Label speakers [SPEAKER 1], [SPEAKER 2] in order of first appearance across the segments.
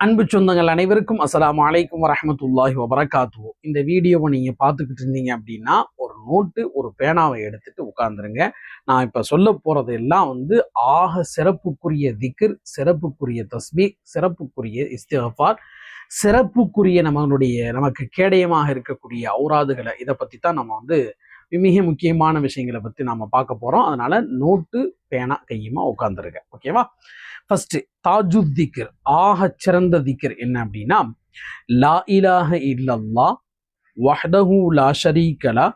[SPEAKER 1] அன்பு சொந்தங்கள் அனைவருக்கும் அஸ்லாம் அலைக்கும் வரமத்துல்லாஹி வபரகாத்துவோம் இந்த வீடியோவை நீங்கள் பார்த்துக்கிட்டு இருந்தீங்க அப்படின்னா ஒரு நோட்டு ஒரு பேனாவை எடுத்துட்டு உட்காந்துருங்க நான் இப்போ சொல்ல போகிறது எல்லாம் வந்து ஆக சிறப்புக்குரிய திக்ர் சிறப்புக்குரிய தஸ்மி சிறப்புக்குரிய இஸ்திஃபார் சிறப்புக்குரிய நம்மளுடைய நமக்கு கேடயமாக இருக்கக்கூடிய ஔராதுகளை இதை பற்றி தான் நம்ம வந்து மிக முக்கியமான விஷயங்களை பத்தி நாம் பார்க்க போறோம். அதனால நோட்டு பேனா கையுமா உட்காந்துருங்க ஓகேவா ஃபஸ்ட்டு தாஜு திக்ர் ஆக சிறந்த திக்ர் என்ன அப்படின்னா லா இலாஹ இல்லல்லா வஹ்தஹு லா ஷரீகலா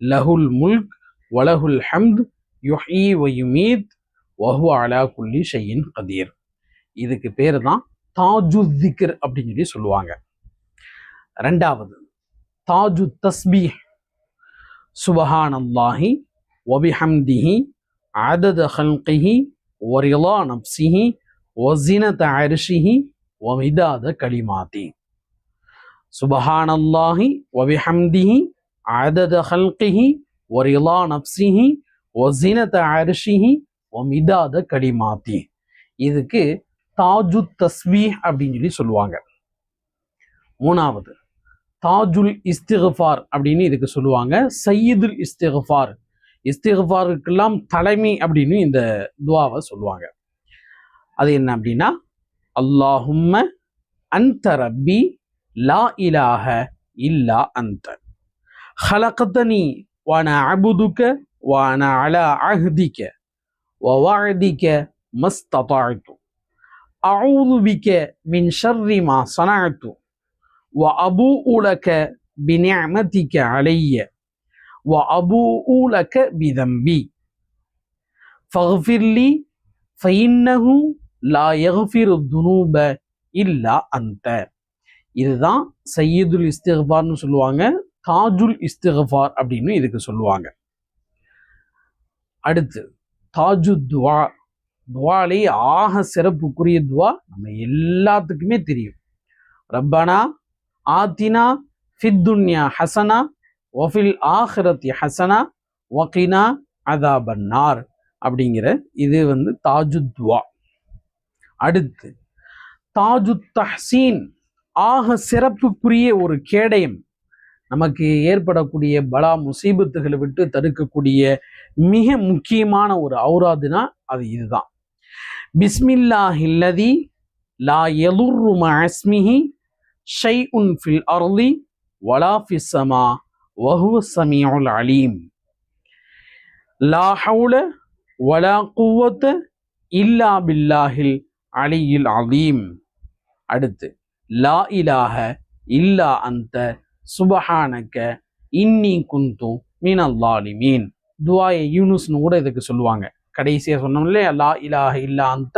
[SPEAKER 1] லஹுல் முல்க் வலஹுல் ஹம்த் யுஹி வ யுமீத் வஹு அலா குல்லி ஷையின் கதீர். இதுக்கு பேர் தான் தாஜு திக்ர் அப்படின்னு சொல்லி சொல்லுவாங்க. ரெண்டாவது தாஜு தஸ்பீஹ். சுபஹானல்லாஹி வபிஹம்திஹி عدد خلقه ورضا نفسه وزنة عرشه ومداد كلماته سبحان الله وبحمده عدد خلقه ورضا نفسه وزنة عرشه ومداد كلماته இதுக்கு தாஜு தஸ்பீஹ் அப்படின்னு சொல்லி சொல்லுவாங்க மூணாவது தாஜுல் இஸ்திகஃபார் அப்படின்னு இதுக்கு சொல்லுவாங்க. சையீதுல் இஸ்திகஃபார். இஸ்திகஃபாருக்கெல்லாம் தலைமை அப்படின்னு இந்த துவாவை சொல்லுவாங்க. அது என்ன அப்படின்னா அல்லாஹும்ம அந்த ரப்பி லா இலாஹ இல்லா அந்த ஹலகத்தனி வான அபுதுக்க வான அல அஹ்திக்க வவாழ்திக்க மஸ்தபாழ்த்து அவுதுபிக்க மின் ஷர்ரி மா சனாழ்த்து வ அபு உலக பினியமதிக்க அலைய வ அபு உலக பிதம்பி ஃபஹ்ஃபிர்லி ஃபைன்னஹு லா யஹ்ஃபிரு துனூப இல்லா அந்த இதுதான் சையீதுல் இஸ்திஃபார்னு சொல்லுவாங்க தாஜுல் இஸ்திஃபார் அப்படின்னு இதுக்கு சொல்லுவாங்க. அடுத்து தாஜு துவா. துவாலே ஆக சிறப்புக்குரிய துவா நம்ம எல்லாத்துக்குமே தெரியும். ரப்பானா ஆத்தினா ஃபித்துன்யா ஹசனா ஒஃபில் ஆஹிரத்தி ஹசனா ஒகினா அதாபன்னார். அப்படிங்கிற இது வந்து தாஜுத்வா அடுத்து தாஜு தஹ்சீன் ஆக சிறப்புக்குரிய ஒரு கேடயம். நமக்கு ஏற்படக்கூடிய பலா முசீபத்துகளை விட்டு தடுக்கக்கூடிய மிக முக்கியமான ஒரு ஔராதுனா அது இதுதான். பிஸ்மில்லாஹில்லதி லா எலுர்ரு மஸ்மிஹி ஷை உன் ஃபில் அர்லி வலா ஃபிஸ்ஸமா வஹுவ சமியுல் அலீம். லா ஹவுல வலா குவத்த இல்லா பில்லாஹில் அலியில் அலீம். அடுத்து லா இலாஹ இல்லா அந்த சுபஹானக்க இன்னி குந்து மீன் அல்லாலிமீன் துவாய யூனுஸ்னு கூட இதுக்கு சொல்லுவாங்க. கடைசியா சொன்னோம் இல்லையா லா இலாஹ இல்லா அந்த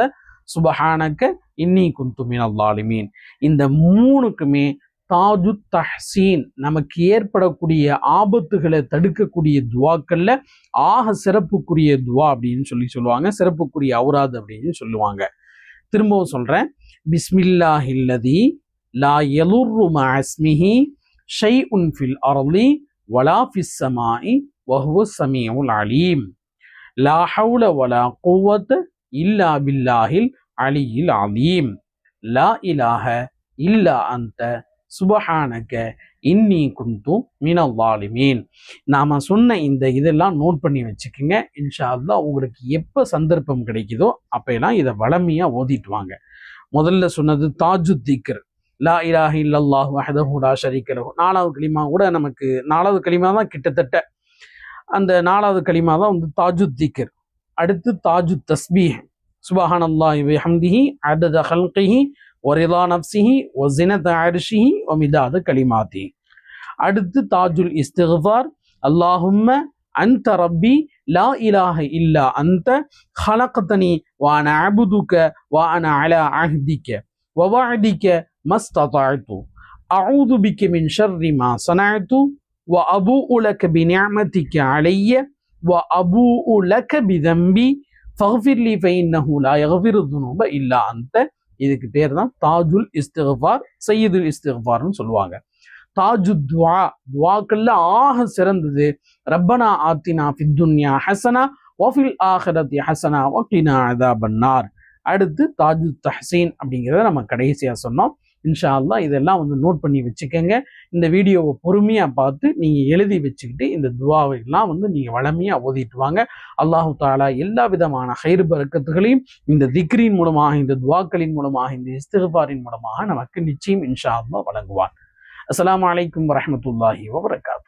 [SPEAKER 1] சுபஹானக்க இன்னி குந்து அல்லாலிமீன் இந்த மூணுக்குமே தாஜு தஹ்சீன் நமக்கு ஏற்படக்கூடிய ஆபத்துகளை தடுக்கக்கூடிய துவாக்கள்ல ஆக சிறப்புக்குரிய துவா அப்படின்னு சொல்லி சொல்லுவாங்க. சிறப்புக்குரிய அவுராது அப்படின்னு சொல்லுவாங்க. திரும்பவும் சொல்றேன். பிஸ்மில்லாஹில்லதி லா யலுர்ரு மஸ்மிஹி ஷை உன் ஃபில் அர்லி வலா ஃபிஸ் சமாஇ வஹுவ சமீஉல் அலீம். லா ஹவுல வலா குவத் இல்லா பில்லாஹில் அலியில் அலீம். லா இலாஹ இல்லா அந்த. சுபஹானக இன்னி குந்து மினல்லாலிமீன் நாம் சொன்ன இந்த இதெல்லாம் நோட் பண்ணி வச்சுக்கோங்க. இன்ஷா உங்களுக்கு எப்போ சந்தர்ப்பம் கிடைக்குதோ அப்பெல்லாம் இதை வளமையாக ஓதிட்டு வாங்க. முதல்ல சொன்னது தாஜு தீக்கர் லா இலாஹ இல்லல்லாஹ் வஹதஹுடா லா நாலாவது களிமா கூட நமக்கு நாலாவது களிமா தான் கிட்டத்தட்ட. அந்த நாலாவது களிமா தான் வந்து தாஜு தீக்கர் அடுத்து தாஜு தஸ்பீஹ். சுபஹான் அல்லாஹி ஹம்திஹி அதத ஹல்கிஹி ஒரிதா நப்சிஹி ஒசினத் அரிஷிஹி ஒமிதாத கலிமாத்தி அடுத்து தாஜுல் இஸ்திஃபார் அல்லாஹும்ம அன்த ரப்பி லா இலாஹ இல்லா அந்த خلقتني وانا عبدك وانا على عهدك ووعدك ما استطعت اعوذ بك من شر ما صنعت وابوء لك بنعمتك علي وابوء لك بذنبي ஃபஹ்ஃபிர்லி ஃபைன்னஹு லா யஹ்ஃபிரு துனூப இல்லா அந்த இதுக்கு பேர் தான் தாஜுல் இஸ்திஃபார் சையீதுல் இஸ்திஃபார்னு சொல்லுவாங்க. தாஜு துவா துவாக்கள்ல ஆக சிறந்தது. ரப்பனா ஆத்தினா ஃபித்துன்யா ஹசனா ஒஃபில் ஆஹரத் ஹசனா ஒக்கினா அதா பன்னார் அடுத்து தாஜு தஹசீன் அப்படிங்கிறத நம்ம கடைசியாக சொன்னோம். இன்ஷா அல்லா இதெல்லாம் வந்து நோட் பண்ணி வச்சுக்கோங்க. இந்த வீடியோவை பொறுமையாக பார்த்து நீங்கள் எழுதி வச்சுக்கிட்டு இந்த துவாவை எல்லாம் வந்து நீங்கள் வளமையாக ஓதிட்டு வாங்க. அல்லாஹு தாலா எல்லா விதமான ஹைர் பறக்கத்துகளையும் இந்த திக்ரின் மூலமாக இந்த துவாக்களின் மூலமாக இந்த இஸ்திஃபாரின் மூலமாக நமக்கு நிச்சயம் இன்ஷா அல்லா வழங்குவார் அஸ்லாம் வலைக்கம் வரமத்துல்லாஹி வபரகாத்து